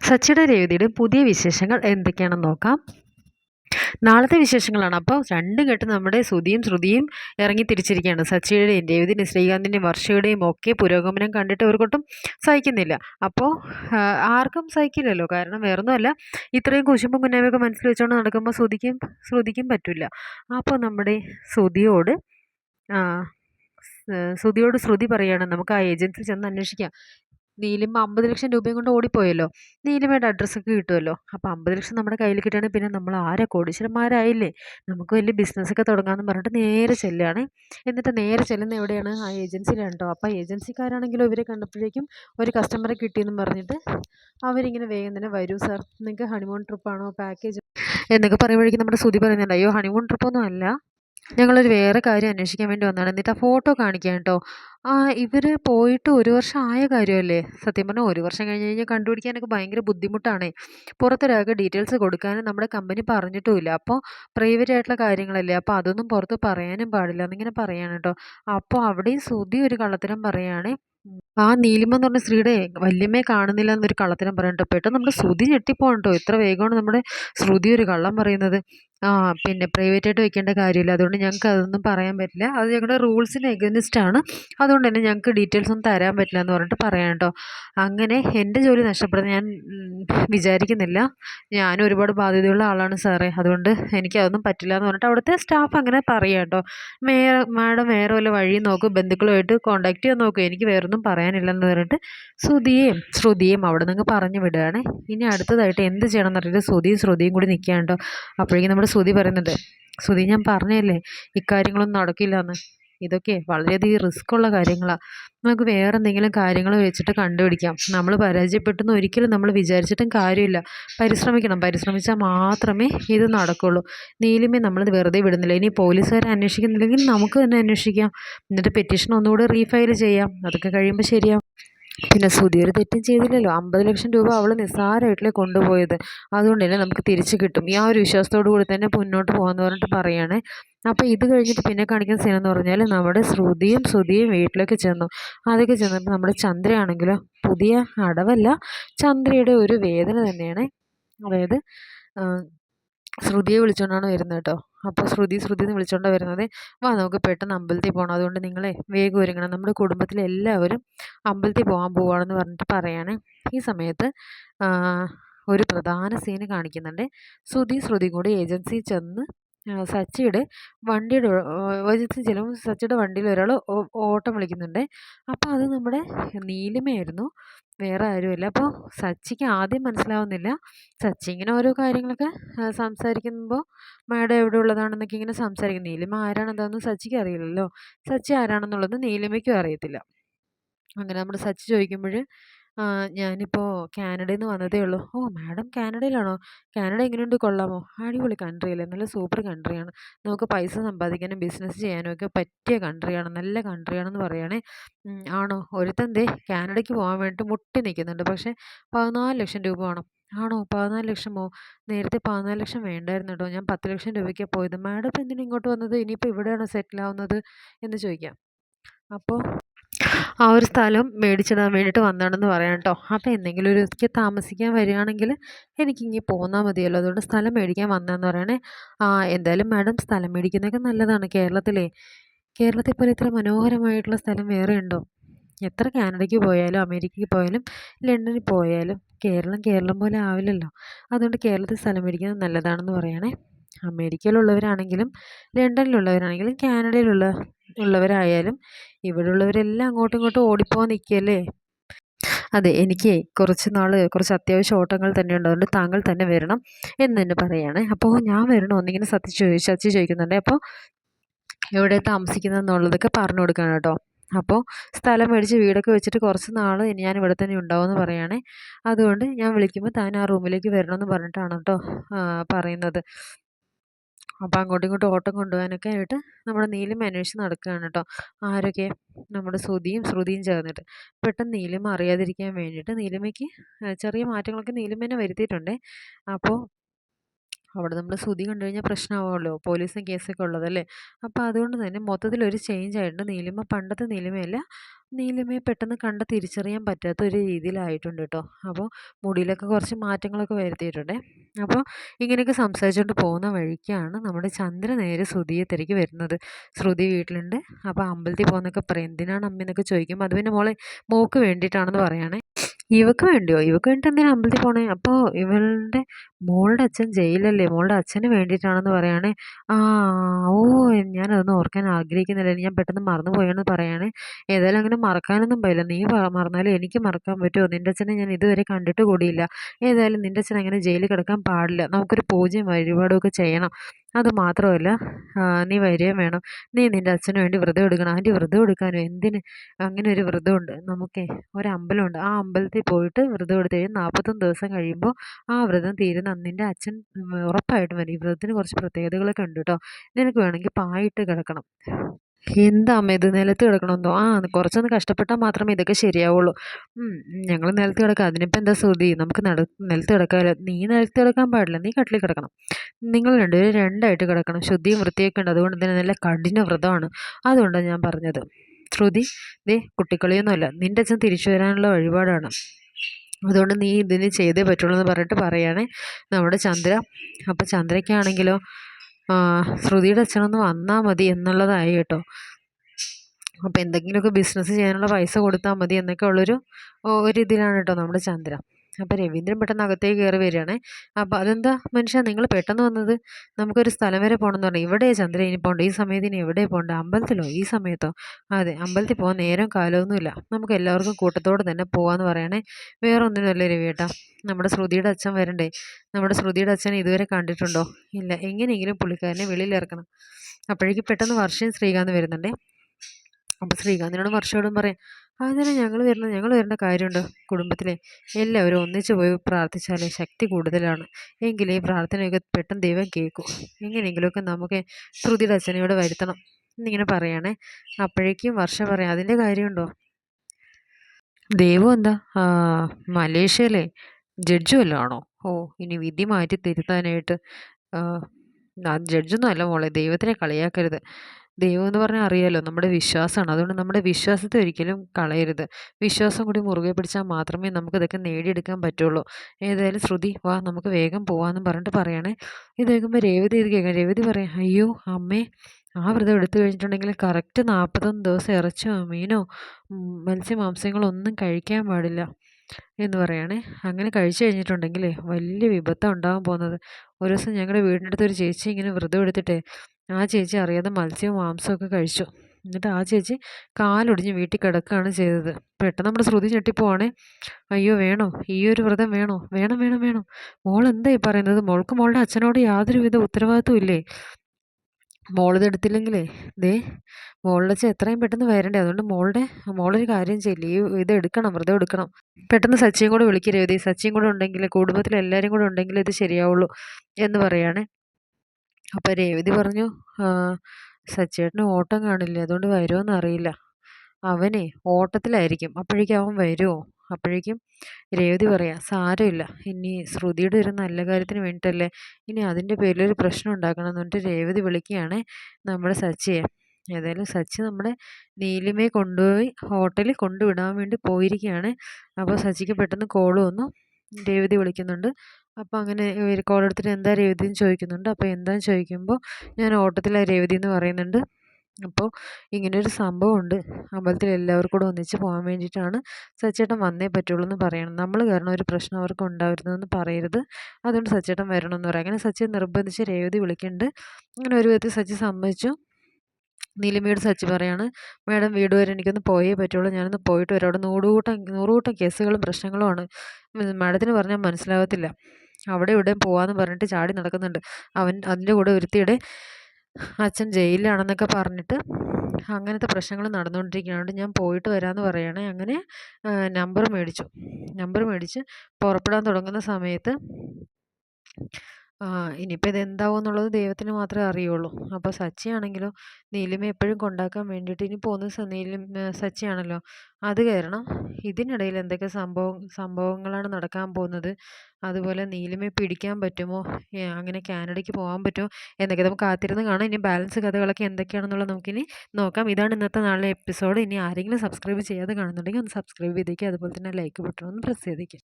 സച്ചിയുടെ രേവതിയുടെ പുതിയ വിശേഷങ്ങൾ എന്തൊക്കെയാണെന്ന് നോക്കാം. നാളത്തെ വിശേഷങ്ങളാണ്. അപ്പോൾ രണ്ടും കെട്ട് നമ്മുടെ ശ്രുതിയും ശ്രുതിയും ഇറങ്ങി തിരിച്ചിരിക്കുകയാണ്. സച്ചിയുടെയും രേവതിന്റെയും ശ്രീകാന്തിന്റെയും വർഷയുടെയും ഒക്കെ പുരോഗമനം കണ്ടിട്ട് അവർക്കൊട്ടും സഹിക്കുന്നില്ല. അപ്പോൾ ആർക്കും സഹിക്കില്ലല്ലോ. കാരണം വേറൊന്നുമല്ല. ഇത്രയും കുശുമ്പും കുന്നേമൊക്കെ മനസ്സിൽ വെച്ചുകൊണ്ട് നടക്കുമ്പോൾ ശ്രുതിക്കും ശ്രുതിക്കും പറ്റില്ല അപ്പോൾ നമ്മുടെ ശ്രുതിയോട് ശ്രുതിയോട് ശ്രുതി പറയുകയാണ് നമുക്ക് ആ ഏജൻസി ചെന്ന് അന്വേഷിക്കാം. നീലിമ അമ്പത് ലക്ഷം രൂപയും കൊണ്ട് ഓടിപ്പോയല്ലോ. നീലിമയുടെ അഡ്രസ്സൊക്കെ കിട്ടുമല്ലോ അപ്പോൾ അമ്പത് ലക്ഷം നമ്മുടെ കയ്യിൽ കിട്ടുകയാണെങ്കിൽ പിന്നെ നമ്മൾ ആരെ കോടീശ്വരന്മാരായില്ലേ? നമുക്ക് വലിയ ബിസിനസ്സൊക്കെ തുടങ്ങാമെന്ന് പറഞ്ഞിട്ട് നേരെ ചെല്ലുകയാണ്. എന്നിട്ട് നേരെ ചെല്ലുന്ന എവിടെയാണ്? ആ ഏജൻസിയിലാണ് കേട്ടോ അപ്പോൾ ഏജൻസിക്കാരാണെങ്കിലും ഇവരെ കണ്ടപ്പോഴേക്കും ഒരു കസ്റ്റമറെ കിട്ടിയെന്ന് പറഞ്ഞിട്ട് അവരിങ്ങനെ വേഗം തന്നെ വരൂ സാർ നിങ്ങൾക്ക് ഹണിമൂൺ ട്രിപ്പാണോ പാക്കേജ് എന്നൊക്കെ പറയുമ്പോഴേക്കും നമ്മുടെ ശ്രുതി പറയുന്നുണ്ട് അയ്യോ ഹണിമൂൺ ട്രിപ്പൊന്നും അല്ല. ഞങ്ങളൊരു വേറെ കാര്യം അന്വേഷിക്കാൻ വേണ്ടി വന്നതാണ്. എന്നിട്ട് ആ ഫോട്ടോ കാണിക്കാം കേട്ടോ ഇവർ പോയിട്ട് ഒരു വർഷം ആയ കാര്യമല്ലേ? സത്യം പറഞ്ഞാൽ ഒരു വർഷം കഴിഞ്ഞ് കഴിഞ്ഞാൽ കണ്ടുപിടിക്കാനൊക്കെ ഭയങ്കര ബുദ്ധിമുട്ടാണ്. പുറത്തൊരാൾക്ക് ഡീറ്റെയിൽസ് കൊടുക്കാനും നമ്മുടെ കമ്പനി പറഞ്ഞിട്ടുമില്ല. അപ്പോൾ പ്രൈവറ്റ് ആയിട്ടുള്ള കാര്യങ്ങളല്ലേ? അപ്പോൾ അതൊന്നും പുറത്ത് പറയാനും പാടില്ല. എന്നിങ്ങനെ പറയാണ് കേട്ടോ അപ്പോൾ അവിടെയും ശ്രുതി ഒരു കള്ളത്തരം പറയുകയാണ് ആ നീലിമ എന്ന് പറഞ്ഞ സ്ത്രീയുടെ വല്യമ്മയെ കാണുന്നില്ല എന്നൊരു കള്ളത്തരം പറയട്ടോ പെട്ടെന്ന് നമ്മുടെ ശ്രുതി ഞെട്ടിപ്പോകണം കേട്ടോ ഇത്ര വേഗമാണ് നമ്മുടെ ശ്രുതി ഒരു കള്ളം പറയുന്നത്. ആ പിന്നെ പ്രൈവറ്റ് ആയിട്ട് വെക്കേണ്ട കാര്യമില്ല. അതുകൊണ്ട് ഞങ്ങൾക്ക് അതൊന്നും പറയാൻ പറ്റില്ല. അത് ഞങ്ങളുടെ റൂൾസിന് എഗനിസ്റ്റ് ആണ് അതുകൊണ്ട് തന്നെ ഞങ്ങൾക്ക് ഡീറ്റെയിൽസ് ഒന്നും തരാൻ പറ്റില്ല എന്ന് പറഞ്ഞിട്ട് പറയാം കേട്ടോ അങ്ങനെ എന്റെ ജോലി നഷ്ടപ്പെടുന്ന ഞാൻ വിചാരിക്കുന്നില്ല. ഞാനും ഒരുപാട് ബാധ്യതയുള്ള ആളാണ് സാറേ. അതുകൊണ്ട് എനിക്ക് അതൊന്നും പറ്റില്ല എന്ന് പറഞ്ഞിട്ട് അവിടുത്തെ സ്റ്റാഫ് അങ്ങനെ പറയാം കേട്ടോ മേ മാഡം വേറെ വല്ല വഴി നോക്കും ബന്ധുക്കളുമായിട്ട് കോൺടാക്ട് ചെയ്യാൻ നോക്കും എനിക്ക് വേറൊന്നും പറയാനില്ലെന്ന് പറഞ്ഞിട്ട് ശ്രുതിയേയും ശ്രുതിയേയും അവിടെ നിന്ന് പറഞ്ഞു വിടുകയാണ്. ഇനി അടുത്തതായിട്ട് എന്ത് ചെയ്യണം എന്നറിയിട്ട് ശ്രുതിയും ശ്രുതിയും കൂടി നിൽക്കുകയാണ് കേട്ടോ അപ്പോഴേക്കും നമ്മുടെ ശ്രുതി പറയുന്നുണ്ട് ശ്രുതി ഞാൻ പറഞ്ഞല്ലേ ഇക്കാര്യങ്ങളൊന്നും നടക്കില്ല എന്ന് ഇതൊക്കെ വളരെയധികം റിസ്ക് ഉള്ള കാര്യങ്ങളാണ് നമുക്ക് വേറെ എന്തെങ്കിലും കാര്യങ്ങൾ വെച്ചിട്ട് കണ്ടുപിടിക്കാം. നമ്മൾ പരാജയപ്പെട്ടെന്ന് ഒരിക്കലും നമ്മൾ വിചാരിച്ചിട്ടും കാര്യമില്ല. പരിശ്രമിക്കണം. പരിശ്രമിച്ചാൽ മാത്രമേ ഇത് നടക്കുള്ളൂ. നീലിമേ നമ്മൾ വെറുതെ വിടുന്നില്ല. ഇനി പോലീസുകാർ അന്വേഷിക്കുന്നില്ലെങ്കിൽ നമുക്ക് തന്നെ അന്വേഷിക്കാം. എന്നിട്ട് പെറ്റീഷൻ ഒന്നുകൂടെ റീഫയൽ ചെയ്യാം. അതൊക്കെ കഴിയുമ്പോൾ ശരിയാവും. പിന്നെ സുധീർ തെറ്റും ചെയ്തില്ലല്ലോ. അമ്പത് ലക്ഷം രൂപ അവൾ നിസ്സാരമായിട്ടല്ലേ കൊണ്ടുപോയത്. അതുകൊണ്ട് തന്നെ നമുക്ക് തിരിച്ച് കിട്ടും. ഈ ആ ഒരു വിശ്വാസത്തോടു കൂടി തന്നെ മുന്നോട്ട് പോകാമെന്ന് പറഞ്ഞിട്ട് പറയുകയാണ് അപ്പോൾ ഇത് കഴിഞ്ഞിട്ട് പിന്നെ കാണിക്കുന്ന സീൻ എന്ന് പറഞ്ഞാൽ നമ്മുടെ ശ്രുതിയും ശ്രുതിയും വീട്ടിലേക്ക് ചെന്നു. അതൊക്കെ ചെന്നപ്പോൾ നമ്മുടെ ചന്ദ്രയാണെങ്കിലോ പുതിയ അടവല്ല ചന്ദ്രയുടെ ഒരു വേദന തന്നെയാണ്. അതായത് ശ്രുതിയെ വിളിച്ചുകൊണ്ടാണ് വരുന്നത് കേട്ടോ. അപ്പോൾ ശ്രുതി ശ്രുതി എന്ന് വിളിച്ചുകൊണ്ടാണ് വരുന്നത്. വാ നമുക്ക് പെട്ടെന്ന് അമ്പലത്തിൽ പോകണം അതുകൊണ്ട് നിങ്ങളെ വേഗം ഒരുങ്ങണം. നമ്മുടെ കുടുംബത്തിലെ എല്ലാവരും അമ്പലത്തിൽ പോകാൻ പോവുകയാണെന്ന് പറഞ്ഞിട്ട് പറയാണ്. ഈ സമയത്ത് ഒരു പ്രധാന സീന് കാണിക്കുന്നുണ്ട്. ശ്രുതി ശ്രുതി കൂടി ഏജൻസി ചെന്ന് സച്ചിയുടെ വണ്ടിയുടെ ഏജൻസി ചെല്ലുമ്പോൾ സച്ചിയുടെ വണ്ടിയിൽ ഒരാൾ ഓട്ടം വിളിക്കുന്നുണ്ട്. അപ്പോൾ അത് നമ്മുടെ നീലിമയായിരുന്നു. വേറെ ആരുമല്ല. അപ്പോൾ സച്ചിക്ക് ആദ്യം മനസ്സിലാവുന്നില്ല. സച്ചി ഇങ്ങനെ ഓരോ കാര്യങ്ങളൊക്കെ സംസാരിക്കുമ്പോൾ മാഡം എവിടെ ഉള്ളതാണെന്നൊക്കെ ഇങ്ങനെ സംസാരിക്കും. നീലിമ ആരാണെന്താണെന്ന് സച്ചിക്ക് അറിയില്ലല്ലോ. സച്ചി ആരാണെന്നുള്ളത് നീലിമയ്ക്കും അറിയത്തില്ല. അങ്ങനെ നമ്മൾ സച്ചി ചോദിക്കുമ്പോൾ ഞാനിപ്പോൾ കാനഡയിൽ നിന്ന് വന്നതേ ഉള്ളൂ. ഓ മാഡം കാനഡയിലാണോ? കാനഡ എങ്ങനെയുണ്ട് കൊള്ളാമോ? അടിപൊളി കൺട്രി അല്ലേ നല്ല സൂപ്പർ കൺട്രിയാണ്. നമുക്ക് പൈസ സമ്പാദിക്കാനും ബിസിനസ് ചെയ്യാനും ഒക്കെ പറ്റിയ കൺട്രിയാണ്. നല്ല കൺട്രിയാണെന്ന് പറയുകയാണേ ആണോ? ഒരുത്തന്തേ കാനഡയ്ക്ക് പോകാൻ വേണ്ടിയിട്ട് മുട്ടി നിൽക്കുന്നുണ്ട് പക്ഷേ പതിനാല് ലക്ഷം രൂപ വേണം. ആണോ? പതിനാല് ലക്ഷമോ? നേരത്തെ പതിനാല് ലക്ഷം വേണ്ടായിരുന്നു കേട്ടോ. ഞാൻ പത്ത് ലക്ഷം രൂപയ്ക്കാണ് പോയത്. മാഡം ഇപ്പം എന്തിനാണ് ഇങ്ങോട്ട് വന്നത്? ഇനിയിപ്പോൾ ഇവിടെയാണോ സെറ്റിൽ ആവുന്നത് എന്ന് ചോദിക്കാം. അപ്പോൾ ആ ഒരു സ്ഥലം മേടിച്ചിടാൻ വേണ്ടിയിട്ട് വന്നതാണെന്ന് പറയാം കേട്ടോ. അപ്പോൾ എന്തെങ്കിലും ഒരു ദിവസത്തേക്ക് താമസിക്കാൻ വരികയാണെങ്കിൽ എനിക്കിങ്ങനെ പോന്നാൽ മതിയല്ലോ. അതുകൊണ്ട് സ്ഥലം മേടിക്കാൻ വന്നതെന്ന് പറയണേ. എന്തായാലും മാഡം സ്ഥലം മേടിക്കുന്നതൊക്കെ നല്ലതാണ് കേരളത്തിലെ. കേരളത്തിൽ പോലെ ഇത്ര മനോഹരമായിട്ടുള്ള സ്ഥലം വേറെ ഉണ്ടോ? എത്ര കാനഡയ്ക്ക് പോയാലും അമേരിക്കയ്ക്ക് പോയാലും ലണ്ടനിൽ പോയാലും കേരളം കേരളം പോലെ ആവില്ലല്ലോ. അതുകൊണ്ട് കേരളത്തിൽ സ്ഥലം മേടിക്കുന്നത് നല്ലതാണെന്ന് പറയണേ. അമേരിക്കയിലുള്ളവരാണെങ്കിലും ലണ്ടനിലുള്ളവരാണെങ്കിലും കാനഡയിലുള്ള ഉള്ളവരായാലും ഇവിടെ ഉള്ളവരെല്ലാം അങ്ങോട്ടും ഇങ്ങോട്ടും ഓടിപ്പോകാൻ നിൽക്കുകയല്ലേ അതെ എനിക്ക് കുറച്ച് നാൾ കുറച്ച് അത്യാവശ്യ ഓട്ടങ്ങൾ തന്നെ ഉണ്ട് അതുകൊണ്ട് താങ്കൾ തന്നെ വരണം എന്ന് തന്നെ പറയുകയാണ് അപ്പോൾ ഞാൻ വരണോ? എന്നിങ്ങനെ സത്യ ചോദിച്ച് സത്യ ചോദിക്കുന്നുണ്ട്. അപ്പോൾ എവിടെ താമസിക്കുന്നതെന്നുള്ളതൊക്കെ പറഞ്ഞു കൊടുക്കണം കേട്ടോ. അപ്പോൾ സ്ഥലം മേടിച്ച് വീടൊക്കെ വെച്ചിട്ട് കുറച്ച് നാൾ ഇനി ഞാൻ ഇവിടെ തന്നെ ഉണ്ടാവുമെന്ന് പറയുകയാണേ അതുകൊണ്ട് ഞാൻ വിളിക്കുമ്പോൾ താൻ ആ റൂമിലേക്ക് വരണമെന്ന് പറഞ്ഞിട്ടാണ് കേട്ടോ പറയുന്നത്. അപ്പോൾ അങ്ങോട്ടും ഇങ്ങോട്ടും ഓട്ടം കൊണ്ടുപോകാനൊക്കെ ആയിട്ട് നമ്മുടെ നീലിമ അന്വേഷിച്ച് നടക്കുകയാണ് കേട്ടോ. ആരൊക്കെ? നമ്മുടെ ശ്രുതിയും ശ്രുതിയും ചേർന്നിട്ട്. പെട്ടെന്ന് നീലിമ അറിയാതിരിക്കാൻ വേണ്ടിയിട്ട് നീലിമയ്ക്ക് ചെറിയ മാറ്റങ്ങളൊക്കെ നീലിമേനെ വരുത്തിയിട്ടുണ്ട്. അപ്പോൾ അവിടെ നമ്മൾ ശ്രുതി കണ്ടു കഴിഞ്ഞാൽ പ്രശ്നമാവുമല്ലോ പോലീസും കേസൊക്കെ ഉള്ളതല്ലേ? അപ്പോൾ അതുകൊണ്ട് തന്നെ മൊത്തത്തിലൊരു ചേഞ്ച് ആയിട്ടുണ്ട് നീലിമ പണ്ടത്തെ നീലിമയല്ല നീലിമയെ പെട്ടെന്ന് കണ്ട് തിരിച്ചറിയാൻ പറ്റാത്ത ഒരു രീതിയിലായിട്ടുണ്ട് കേട്ടോ അപ്പോൾ മുടിയിലൊക്കെ കുറച്ച് മാറ്റങ്ങളൊക്കെ വരുത്തിയിട്ടുണ്ട്. അപ്പോൾ ഇങ്ങനെയൊക്കെ സംസാരിച്ചുകൊണ്ട് പോകുന്ന വഴിക്കാണ് നമ്മുടെ ചന്ദ്ര നേരെ ശ്രുതിയെ തിരക്കി വരുന്നത്. ശ്രുതി വീട്ടിലുണ്ട്. അപ്പോൾ അമ്പലത്തിൽ പോകുന്നൊക്കെ പറയും എന്തിനാണ് അമ്മയെന്നൊക്കെ ചോദിക്കും അത് പിന്നെ മോളെ മോക്ക് വേണ്ടിയിട്ടാണെന്ന് പറയുകയാണെ ഇവക്ക് വേണ്ടിയോ? ഇവക്ക് വേണ്ടിയിട്ട് എന്തിനാണ് അമ്പലത്തിൽ പോണേ? അപ്പോൾ ഇവളുടെ മോളുടെ അച്ഛൻ ജയിലല്ലേ? മോളുടെ അച്ഛന് വേണ്ടിയിട്ടാണെന്ന് പറയുകയാണേ ആ ഓ ഞാനതൊന്നും ഓർക്കാൻ ആഗ്രഹിക്കുന്നില്ല. ഞാൻ പെട്ടെന്ന് മറന്നു പോയെന്ന് പറയുകയാണേ ഏതായാലും അങ്ങനെ മറക്കാനൊന്നും പറ്റില്ല. നീ മറന്നാലും എനിക്ക് മറക്കാൻ പറ്റുമോ നിന്റെ അച്ഛനെ ഞാൻ ഇതുവരെ കണ്ടിട്ട് കൂടിയില്ല. ഏതായാലും നിന്റെ അച്ഛൻ അങ്ങനെ ജയിലിൽ കിടക്കാൻ പാടില്ല. നമുക്കൊരു പൂജയും വഴിപാടുമൊക്കെ ചെയ്യണം. അത് മാത്രമല്ല നീ വരികയും വേണം. നീ നിന്റെ അച്ഛന് വേണ്ടി വ്രതം എടുക്കണം. ആന്റി വ്രതം എടുക്കാനോ? എന്തിന്? അങ്ങനെ ഒരു വ്രതമുണ്ട്. നമുക്കേ ഒരമ്പലമുണ്ട് ആ അമ്പലത്തിൽ പോയിട്ട് വ്രതം എടുത്ത് കഴിഞ്ഞാൽ നാൽപ്പത്തൊന്ന് ദിവസം കഴിയുമ്പോൾ ആ വ്രതം തീരുന്ന നിന്റെ അച്ഛൻ ഉറപ്പായിട്ടും വരും. ഈ വ്രതത്തിന് കുറച്ച് പ്രത്യേകതകളൊക്കെ ഉണ്ട് കേട്ടോ നിനക്ക് വേണമെങ്കിൽ പായിട്ട് കിടക്കണം. എന്താ ഇത് നിലത്ത് കിടക്കണമെന്നോ ആ കുറച്ചൊന്ന് കഷ്ടപ്പെട്ടാൽ മാത്രമേ ഇതൊക്കെ ശരിയാവുള്ളൂ. ഞങ്ങൾ നിലത്ത് കിടക്കുക അതിനിപ്പോൾ എന്താ ശ്രുതി? നമുക്ക് നട നിലത്ത് കിടക്കാമല്ലോ. നീ നിലത്ത് കിടക്കാൻ പാടില്ല. നീ കട്ടിലിൽ കിടക്കണം. നിങ്ങൾ രണ്ടുപേരും രണ്ടായിട്ട് കിടക്കണം. ശുദ്ധിയും വൃത്തിയൊക്കെ ഉണ്ട്. അതുകൊണ്ട് തന്നെ നല്ല കഠിന വ്രതമാണ്. അതുകൊണ്ടാണ് ഞാൻ പറഞ്ഞത്. ശ്രുതി ദേ കുട്ടിക്കളിയൊന്നുമല്ല. നിന്റെ അച്ഛൻ തിരിച്ചു വരാനുള്ള വഴിപാടാണ്. അതുകൊണ്ട് നീ ഇതിന് ചെയ്തേ പറ്റുള്ളൂ എന്ന് പറഞ്ഞിട്ട് പറയുകയാണെ നമ്മുടെ ചന്ദ്ര. അപ്പോൾ ചന്ദ്രയ്ക്കാണെങ്കിലോ ശ്രുതിയുടെ അച്ഛനൊന്ന് വന്നാൽ മതി എന്നുള്ളതായി കേട്ടോ. അപ്പോൾ എന്തെങ്കിലുമൊക്കെ ബിസിനസ് ചെയ്യാനുള്ള പൈസ കൊടുത്താൽ മതി എന്നൊക്കെ ഉള്ളൊരു ഒരു ഇതിലാണ് കേട്ടോ നമ്മുടെ ചന്ദ്ര. അപ്പോൾ രവീന്ദ്രൻ പെട്ടെന്ന് അകത്തേക്ക് കയറി വരികയാണേ. അപ്പോൾ അതെന്താ മനുഷ്യ നിങ്ങൾ പെട്ടെന്ന് വന്നത്? നമുക്കൊരു സ്ഥലം വരെ പോകണമെന്ന് പറഞ്ഞു. ഇവിടെ ചന്ദ്രൻ ഇനി പോകണ്ട ഈ സമയത്ത് ഇനി എവിടെ പോകണ്ട അമ്പലത്തിലോ? ഈ സമയത്തോ? അതെ അമ്പലത്തിൽ പോകാൻ നേരം കാലമൊന്നുമില്ല നമുക്ക് എല്ലാവർക്കും കൂട്ടത്തോടെ തന്നെ പോകാമെന്ന് പറയണേ. വേറെ ഒന്നിനുമല്ലേ രവിയേട്ടാ നമ്മുടെ ശ്രുതിയുടെ അച്ഛൻ വരണ്ടേ? നമ്മുടെ ശ്രുതിയുടെ അച്ഛനെ ഇതുവരെ കണ്ടിട്ടുണ്ടോ? ഇല്ല. എങ്ങനെയെങ്കിലും പുള്ളിക്കാരനെ വെളിയിലിറക്കണം അപ്പോഴേക്കും പെട്ടെന്ന് വർഷം ശ്രീകാന്ത് വരുന്നുണ്ടേ. അപ്പോൾ ശ്രീകാന്തിനോടും വർഷയോടും പറയാം അതിന് ഞങ്ങൾ വരുന്ന ഞങ്ങൾ വരേണ്ട കാര്യമുണ്ട് കുടുംബത്തിലെ. എല്ലാവരും ഒന്നിച്ചു പോയി പ്രാർത്ഥിച്ചാലേ ശക്തി കൂടുതലാണ്. എങ്കിലേ ഈ പ്രാർത്ഥനയൊക്കെ പെട്ടെന്ന് ദൈവം കേൾക്കും. എങ്ങനെയെങ്കിലുമൊക്കെ നമുക്ക് ശ്രുതിയുടെ അച്ഛനയോട് വരുത്തണം. എന്നിങ്ങനെ പറയണേ. അപ്പോഴേക്കും വർഷം പറയാം അതിന്റെ കാര്യമുണ്ടോ? ദൈവം എന്താ? മലേഷ്യയിലെ ജഡ്ജു അല്ലാണോ ഓ ഇനി വിധി മാറ്റി തിരുത്താനായിട്ട് ജഡ്ജൊന്നും അല്ല മോളെ ദൈവത്തിനെ കളിയാക്കരുത്. ദൈവം എന്ന് പറഞ്ഞാൽ അറിയാലോ നമ്മുടെ വിശ്വാസമാണ് അതുകൊണ്ട് നമ്മുടെ വിശ്വാസത്തെ ഒരിക്കലും കളയരുത്. വിശ്വാസം കൂടി മുറുകെ പിടിച്ചാൽ മാത്രമേ നമുക്ക് ഇതൊക്കെ നേടിയെടുക്കാൻ പറ്റുള്ളൂ. ഏതായാലും ശ്രുതി വാ നമുക്ക് വേഗം പോവാമെന്നും പറഞ്ഞിട്ട് പറയണേ. ഇത് കേൾക്കുമ്പോൾ രേവതി ഇത് കേൾക്കാം. രേവതി പറയാം അയ്യോ അമ്മേ ആ വ്രതം എടുത്തു കഴിഞ്ഞിട്ടുണ്ടെങ്കിൽ കറക്റ്റ് നാൽപ്പത്തൊന്ന് ദിവസം ഇറച്ചോ മീനോ മത്സ്യമാംസങ്ങളൊന്നും കഴിക്കാൻ പാടില്ല എന്ന് പറയുകയാണേ അങ്ങനെ കഴിച്ചു കഴിഞ്ഞിട്ടുണ്ടെങ്കിൽ വലിയ വിപത്താണ് ഉണ്ടാകാൻ പോകുന്നത്. ഒരു ദിവസം ഞങ്ങളുടെ വീടിന്റെ അടുത്തൊരു ചേച്ചി ഇങ്ങനെ വ്രതം എടുത്തിട്ട് ആ ചേച്ചി അറിയാതെ മത്സ്യവും മാംസമൊക്കെ കഴിച്ചു. എന്നിട്ട് ആ ചേച്ചി കാലൊടിഞ്ഞ് വീട്ടിൽ കിടക്കുകയാണ് ചെയ്തത്. പെട്ടെന്ന് നമ്മുടെ ശ്രുതി ഞെട്ടിപ്പോവാണേ. അയ്യോ വേണോ? ഈ ഒരു വ്രതം വേണോ? വേണം വേണം വേണം. മോൾ എന്തായി പറയുന്നത്? മോൾക്ക് മോളുടെ അച്ഛനോട് യാതൊരുവിധ ഉത്തരവാദിത്വം ഇല്ലേ? മോളിത് എടുത്തില്ലെങ്കിലേ? ദേ മോളുടെ അച്ഛൻ എത്രയും പെട്ടെന്ന് വരണ്ടേ? അതുകൊണ്ട് മോളുടെ മോളൊരു കാര്യം ചെയ്യില്ല ഈ ഇത് എടുക്കണം വ്രതം എടുക്കണം. പെട്ടെന്ന് സച്ചിയും കൂടെ വിളിക്കരുത്. സച്ചിയും കൂടെ ഉണ്ടെങ്കിൽ കുടുംബത്തിൽ എല്ലാവരും കൂടെ ഉണ്ടെങ്കിൽ ഇത് ശരിയാവുള്ളൂ എന്ന് പറയുകയാണേ അപ്പോൾ രേവതി പറഞ്ഞു സച്ചേട്ടന് ഓട്ടം കാണില്ലേ അതുകൊണ്ട് വരുമോയെന്ന് അറിയില്ല. അവനെ ഓട്ടത്തിലായിരിക്കും. അപ്പോഴേക്കും അവൻ വരുമോ അപ്പോഴേക്കും രേവതി പറയാം സാരമില്ല. ഇനി ശ്രുതിയുടെ ഒരു നല്ല കാര്യത്തിന് വേണ്ടിയിട്ടല്ലേ ഇനി അതിന്റെ ഒരു പ്രശ്നം ഉണ്ടാക്കണം എന്ന് പറഞ്ഞിട്ട് രേവതി വിളിക്കുകയാണ് നമ്മുടെ സച്ചിയെ. ഏതായാലും സച്ചി നമ്മുടെ നീലിമയെ കൊണ്ടുപോയി ഹോട്ടലിൽ കൊണ്ടുവിടാൻ വേണ്ടി പോയിരിക്കുകയാണ്. അപ്പോൾ സച്ചിക്ക് പെട്ടെന്ന് കോൾ വന്നു. രേവതി വിളിക്കുന്നുണ്ട്. അപ്പോൾ അങ്ങനെ ഇവർ എടുത്തിട്ട് എന്താ രേവതി എന്ന് ചോദിക്കുന്നുണ്ട്. അപ്പോൾ എന്താന്ന് ചോദിക്കുമ്പോൾ ഞാൻ ഓട്ടത്തിലാണ് രേവതി എന്ന് പറയുന്നുണ്ട്. അപ്പോൾ ഇങ്ങനൊരു സംഭവമുണ്ട് അമ്പലത്തിൽ എല്ലാവർക്കും കൂടെ ഒന്നിച്ച് പോകാൻ വേണ്ടിയിട്ടാണ് സച്ചേട്ടൻ വന്നേ പറ്റുള്ളൂ എന്ന് പറയണം. നമ്മൾ കാരണം ഒരു പ്രശ്നം അവർക്ക് ഉണ്ടാവരുതെന്ന് പറയരുത്. അതുകൊണ്ട് സച്ചേട്ടൻ വരണമെന്ന് പറയാം. അങ്ങനെ സച്ചി നിർബന്ധിച്ച് രേവതി വിളിക്കുന്നുണ്ട്. അങ്ങനെ ഒരു വിധത്തിൽ സച്ചി സമ്മതിച്ചു. നീലിമയോട് സച്ചി പറയാണ് മാഡം വീട് വരെ എനിക്കൊന്ന് പോയേ പറ്റുള്ളൂ. ഞാനൊന്ന് പോയിട്ട് വരാം. അവിടെ നൂറുകൂട്ടം നൂറുകൂട്ടം കേസുകളും പ്രശ്നങ്ങളുമാണ്. മാഡത്തിന് പറഞ്ഞാൽ മനസ്സിലാവത്തില്ല. അവിടെ ഇവിടെയും പോവാന്ന് പറഞ്ഞിട്ട് ചാടി നടക്കുന്നുണ്ട്. അവൻ അതിന്റെ കൂടെ ഒരുത്തിയുടെ അച്ഛൻ ജയിലിലാണെന്നൊക്കെ പറഞ്ഞിട്ട് അങ്ങനത്തെ പ്രശ്നങ്ങൾ നടന്നുകൊണ്ടിരിക്കുകയാണ്. ഞാൻ പോയിട്ട് വരാമെന്ന് പറയണേ. അങ്ങനെ നമ്പർ മേടിച്ചു. നമ്പർ മേടിച്ച് പുറപ്പെടാൻ തുടങ്ങുന്ന സമയത്ത് ഇനിയിപ്പോൾ ഇതെന്താവും എന്നുള്ളത് ദൈവത്തിന് മാത്രമേ അറിയുള്ളൂ. അപ്പോൾ സച്ചിയാണെങ്കിലോ നീലിമ എപ്പോഴും കൊണ്ടാക്കാൻ വേണ്ടിയിട്ട് ഇനി പോകുന്ന നീലിമ നീലിം സച്ചിയാണല്ലോ. അത് കാരണം ഇതിനിടയിൽ എന്തൊക്കെ സംഭവം സംഭവങ്ങളാണ് നടക്കാൻ പോകുന്നത്? അതുപോലെ നീലിമയെ പിടിക്കാൻ പറ്റുമോ? അങ്ങനെ കാനഡയ്ക്ക് പോകാൻ പറ്റുമോ? എന്നൊക്കെ നമുക്ക് കാത്തിരുന്ന് കാണാം. ഇനി ബാലൻസ് കഥകളൊക്കെ എന്തൊക്കെയാണെന്നുള്ളത് നമുക്കിനി നോക്കാം. ഇതാണ് ഇന്നത്തെ നാളെ എപ്പിസോഡ്. ഇനി ആരെങ്കിലും സബ്സ്ക്രൈബ് ചെയ്യാതെ കാണുന്നുണ്ടെങ്കിൽ ഒന്ന് സബ്സ്ക്രൈബ് ചെയ്തേക്കുക അതുപോലെ തന്നെ ലൈക്ക് ബട്ടൺ ഒന്ന് പ്രസ് ചെയ്തേക്കുക